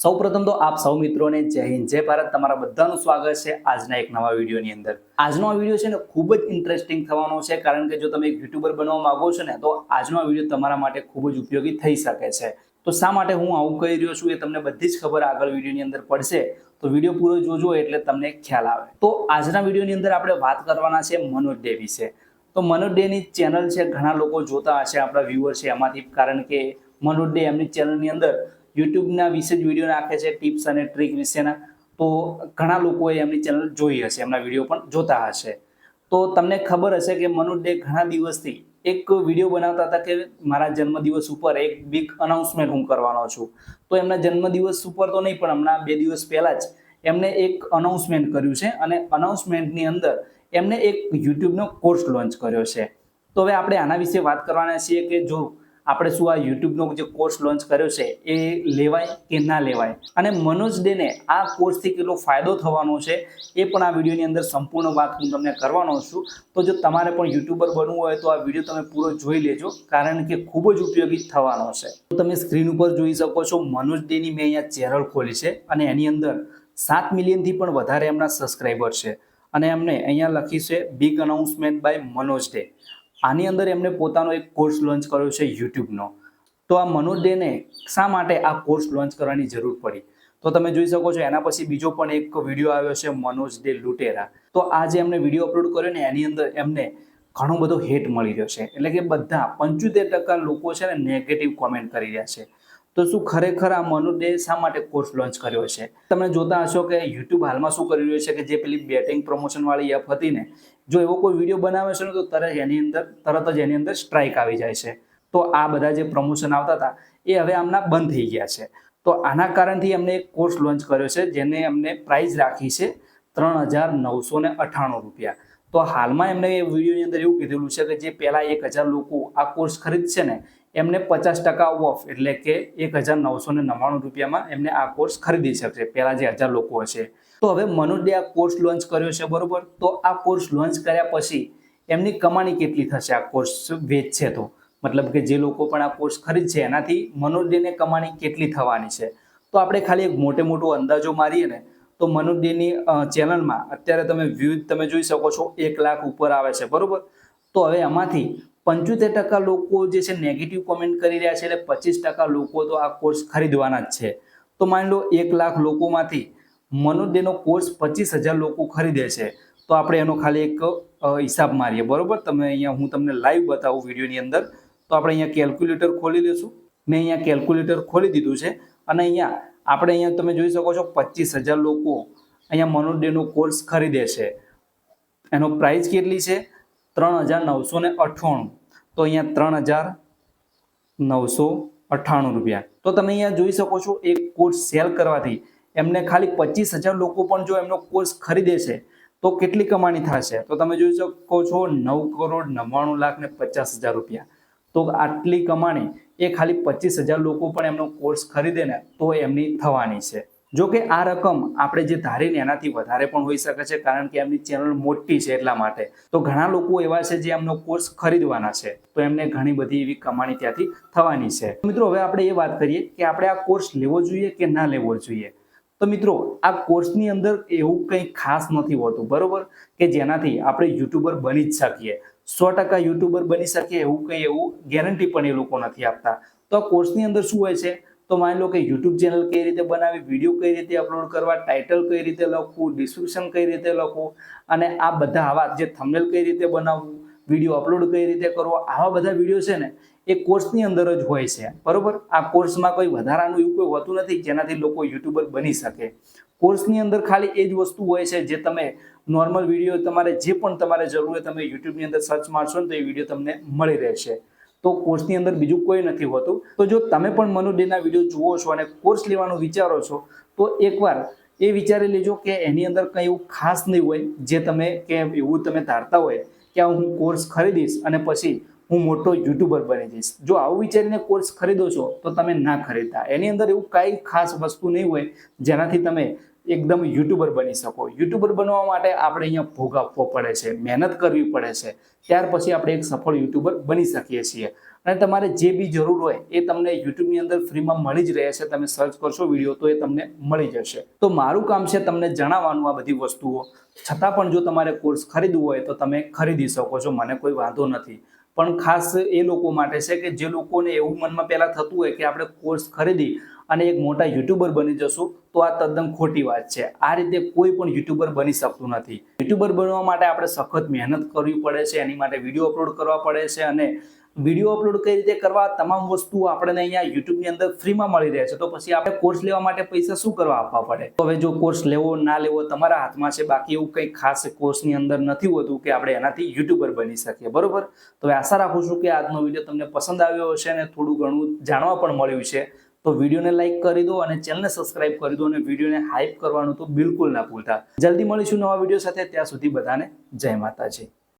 સૌપ્રથમ તો આપ સૌ મિત્રોને જય હિન્દ, જય ભારત. તમારા બધાનું સ્વાગત છે આજના એક નવા વિડીયોની અંદર. આજનો આ વીડિયો છે ને ખૂબ જ ઇન્ટરેસ્ટિંગ થવાનો છે, કારણ કે જો તમે એક યુટ્યુબર બનવા માંગો છો ને, તો આજનો આ વીડિયો તમારા માટે ખૂબ જ ઉપયોગી થઈ શકે છે. તો શા માટે હું આવું કહી રહ્યો છું એ તમને બધી જ ખબર આગળ વિડીયોની અંદર પડશે. તો વીડિયો પૂરો જોજો એટલે તમને ખ્યાલ આવે. તો આજના વિડીયોની અંદર આપણે વાત કરવાના છે મનોજ ડે વિશે તો મનોજ ડેની ચેનલ છે, ઘણા લોકો જોતા હશે, આપણા વ્યુઅર છે એમાંથી, કારણ કે મનોજ ડે એમની ચેનલની અંદર યુટ્યુબના વિશે જ વીડિયો નાખે છે, ટિપ્સ અને ટ્રીક વિશેના. તો ઘણા લોકોએ એમની ચેનલ જોઈ હશે, એમના વીડિયો પણ જોતા હશે. તો તમને ખબર હશે કે મનોજ ડે ઘણા દિવસથી એક વીડિયો બનાવતા હતા કે મારા જન્મદિવસ ઉપર એક બિગ અનાઉન્સમેન્ટ હું કરવાનો છું. તો એમના જન્મદિવસ ઉપર તો નહીં, પણ હમણાં બે દિવસ પહેલાં જ એમને એક અનાઉન્સમેન્ટ કર્યું છે અને અનાઉન્સમેન્ટની અંદર એમને એક યુટ્યુબનો કોર્સ લોન્ચ કર્યો છે. તો હવે આપણે આના વિશે વાત કરવાના છીએ કે જો આપણે શું આ યુટ્યુબનો જે કોર્સ લોન્ચ કર્યો છે, એ લેવાય કે ના લેવાય? અને મનોજ ડેને આ કોર્સથી કેટલો ફાયદો થવાનો છે, એ પણ આ વિડીયોની અંદર સંપૂર્ણ વાત હું તમને કરવાનો છું. તો જો તમારે પણ યુટ્યુબર બનવું હોય તો આ વીડિયો તમે પૂરો જોઈ લેજો, કારણ કે ખૂબ જ ઉપયોગી થવાનો છે. તો તમે સ્ક્રીન ઉપર જોઈ શકો છો, મનોજ ડેની મેં અહીંયા ચેનલ ખોલી છે અને એની અંદર સાત મિલિયનથી પણ વધારે એમના સબસ્ક્રાઈબર છે. અને એમને અહીંયા લખી છે big announcement by Manoj Dey આની અંદર એમને પોતાનો એક કોર્સ લોન્ચ કર્યો છે યુટ્યુબનો. તો આ મનોજ ડેને શા માટે આ કોર્સ લોન્ચ કરવાની જરૂર પડી? તો તમે જોઈ શકો છો, એના પછી બીજો પણ એક વીડિયો આવ્યો છે મનોજ ડે લુટેરા. તો આ જે એમને વીડિયો અપલોડ કર્યો ને, એની અંદર એમને ઘણો બધો હેટ મળી રહ્યો છે. એટલે કે બધા પંચોતેર ટકા લોકો છે ને નેગેટિવ કોમેન્ટ કરી રહ્યા છે. તો શું ખરેખર આ મનુદે શા માટે કોર્સ લોન્ચ કર્યો છે? તમે જોતા હશો કે યુટ્યુબ હાલમાં શું કરી રહ્યું છે કે જે પેલી બેટિંગ પ્રમોશન વાળી એપ હતી ને, જો એવો કોઈ વીડિયો બનાવે છે ને, તો તરત એની અંદર, તરત જ એની અંદર સ્ટ્રાઇક આવી જાય છે. તો આ બધા જે પ્રમોશન આવતા હતા, એ હવે આમના બંધ થઈ ગયા છે. તો આના કારણથી એમને એક કોર્સ લોન્ચ કર્યો છે, જેને એમને પ્રાઇઝ રાખી છે ત્રણ હજાર નવસો ને અઠ્ઠાણું રૂપિયા. તો હાલમાં એમને એ વિડીયોની અંદર એવું કીધેલું છે કે જે પહેલાં એક હજાર લોકો આ કોર્સ ખરીદશે ને એમને પચાસ ટકા ઓફ એટલે કે એક હજાર નવસો ને નવ્વાણું રૂપિયામાં એમને આ કોર્સ ખરીદી શકશે. પહેલાં જે હજાર લોકો હશે. તો હવે મનુડે આ કોર્સ લોન્ચ કર્યો છે, બરોબર? તો આ કોર્સ લોન્ચ કર્યા પછી એમની કમાણી કેટલી થશે? આ કોર્સ વેચશે તો. મતલબ કે જે લોકો પણ આ કોર્સ ખરીદશે, એનાથી મનુડેને કમાણી કેટલી થવાની છે? તો આપણે ખાલી એક મોટે મોટો અંદાજો મારીએ ને, તો મનુડેની ચેનલમાં અત્યારે તમે વ્યૂઝ તમે જોઈ શકો છો, એક લાખ ઉપર આવે છે, બરોબર? તો હવે એમાંથી પંચોતેર ટકા લોકો જે છે નેગેટિવ કોમેન્ટ કરી રહ્યા છે એટલે પચીસ ટકા લોકો તો આ કોર્સ ખરીદવાના જ છે. તો માની લો એક લાખ લોકોમાંથી મનોજનો કોર્સ પચીસ હજાર લોકો ખરીદે છે. તો આપણે એનો ખાલી એક હિસાબ મારીએ, બરોબર? તમે અહીંયા હું તમને લાઈવ બતાવું વિડીયોની અંદર. તો આપણે અહીંયા કેલ્ક્યુલેટર ખોલી લઈશું મેં અહીંયા કેલ્ક્યુલેટર ખોલી દીધું છે. અને અહીંયા આપણે અહીંયા તમે જોઈ શકો છો પચીસ હજાર લોકો અહીંયા મનોજ ડેનો કોર્સ ખરીદે છે. એનો પ્રાઇસ કેટલી છે? ત્રણ હજાર નવસો ને અઠ્ઠાણું. તો અહીંયા ત્રણ હજાર નવસો અઠ્ઠાણું રૂપિયા. તો તમે અહીંયા જોઈ શકો છો, એક કોર્સ સેલ કરવાથી એમને ખાલી પચીસ હજાર લોકો પણ જો એમનો કોર્સ ખરીદે છે, તો કેટલી કમાણી થશે? તો તમે જોઈ શકો છો, નવ કરોડ નવ્વાણું લાખ ને પચાસ હજાર રૂપિયા. તો આટલી કમાણી એ ખાલી પચીસ હજાર લોકો પણ એમનો કોર્સ ખરીદે ને તો એમની થવાની છે. જો કે આ રકમ આપણે જે ધારીને એનાથી વધારે પણ હોઈ શકે છે, કારણ કે એમની ચેનલ મોટી છે એટલા માટે. તો ઘણા લોકો એવા છે જે એમનો કોર્સ ખરીદવાના છે. તો એમને ઘણી બધી એવી કમાણી ત્યાંથી થવાની છે. મિત્રો, હવે આપણે એ વાત કરીએ કે આપણે આ કોર્સ લેવો જોઈએ કે ના લેવો જોઈએ? તો મિત્રો, આ કોર્સની અંદર એવું કંઈ ખાસ નથી હોતું, બરોબર? કે જેનાથી આપણે યુટ્યુબર બની જ શકીએ. સો ટકા યુટ્યુબર બની શકીએ એવું કંઈ એવું ગેરંટી પણ એ લોકો નથી આપતા. તો આ કોર્સની અંદર શું હોય છે? તો માની લો કે યુટ્યુબ ચેનલ કઈ રીતે બનાવી વીડિયો કઈ રીતે અપલોડ કરવા ટાઇટલ કઈ રીતે લખવું ડિસ્ક્રિપ્શન કઈ રીતે લખવું અને આ બધા આવા જે થંબનેલ કઈ રીતે બનાવવું વીડિયો અપલોડ કઈ રીતે કરવો, આવા બધા વીડિયો છે ને, એ કોર્સની અંદર જ હોય છે. બરોબર? આ કોર્સમાં કોઈ વધારાનું એવું કોઈ હોતું નથી જેનાથી લોકો યુટ્યુબર બની શકે. કોર્સની અંદર ખાલી એ જ વસ્તુ હોય છે જે તમે નોર્મલ વીડિયો તમારે જે પણ તમારે જરૂર હોય તમે યુટ્યુબની અંદર સર્ચ મારશો ને તો એ વીડિયો તમને મળી રહેશે. તો કોર્સની અંદર બીજું કોઈ નથી હોતું. તો જો તમે પણ મનોડેના વીડિયો જુઓ છો અને કોર્સ લેવાનું વિચારો છો, તો એકવાર એ વિચારી લેજો કે એની અંદર કંઈ એવું ખાસ નહીં હોય, જે તમે કે એવું તમે ધારતા હોય કે હું કોર્સ ખરીદીશ અને પછી હું મોટો યુટ્યુબર બની જઈશ. જો આવું વિચારીને કોર્સ ખરીદો છો, તો તમે ના ખરીદતા. એની અંદર એવું કાંઈ ખાસ વસ્તુ નહીં હોય, જેનાથી તમે એકદમ યુટ્યુબર બની શકો. યુટ્યુબર બનવા માટે આપણે અહીંયા ભોગ આપવો પડે છે, મહેનત કરવી પડે છે. ત્યાર પછી આપણે એક સફળ યુટ્યુબર બની શકીએ છીએ. અને તમારે જે બી જરૂર હોય એ તમને યુટ્યુબની અંદર ફ્રીમાં મળી જ રહે છે. તમે સર્ચ કરશો વીડિયો તો એ તમને મળી જશે. તો મારું કામ છે તમને જણાવવાનું આ બધી વસ્તુઓ. છતાં પણ જો તમારે કોર્સ ખરીદવું હોય તો તમે ખરીદી શકો છો, મને કોઈ વાંધો નથી. પણ ખાસ એ લોકો માટે છે કે જે લોકોને એવું મનમાં પહેલાં થતું હોય કે આપણે કોર્સ ખરીદી અને એક મોટા યુટ્યુબર બની જશું તો આ તદ્દન ખોટી વાત છે. આ રીતે કોઈ પણ યુટ્યુબર બની શકતું નથી. યુટ્યુબર બનવા માટે આપણે સખત મહેનત કરવી પડે છે, એની માટે વીડિયો અપલોડ કરવા પડે છે અને વીડિયો અપલોડ કઈ રીતે કરવા? તમામ વસ્તુ આપણને અહીંયા યુટ્યુબની અંદર ફ્રીમાં મળી રહે છે. તો પછી આપણે કોર્સ લેવા માટે પૈસા શું કરવા આપવા પડે? હવે જો કોર્સ લેવો ના લેવો તમારા હાથમાં છે, બાકી એવું કંઈ ખાસ કોર્સની અંદર નથી હોતું કે આપણે એનાથી યુટ્યુબર બની શકીએ. બરોબર? તો આશા રાખું છું કે આજનો વીડિયો તમને પસંદ આવ્યો હશે અને થોડું ઘણું જાણવા પણ મળ્યું છે. તો વિડીયોને લાઇક કરી દો અને ચેનલને સબસ્ક્રાઇબ કરી દો અને વિડીયોને હાઇપ કરવાનું તો બિલકુલ ના ભૂલતા. જલ્દી મળીશું નવા વીડિયો સાથે. ત્યાં સુધી બધાને જય માતાજી.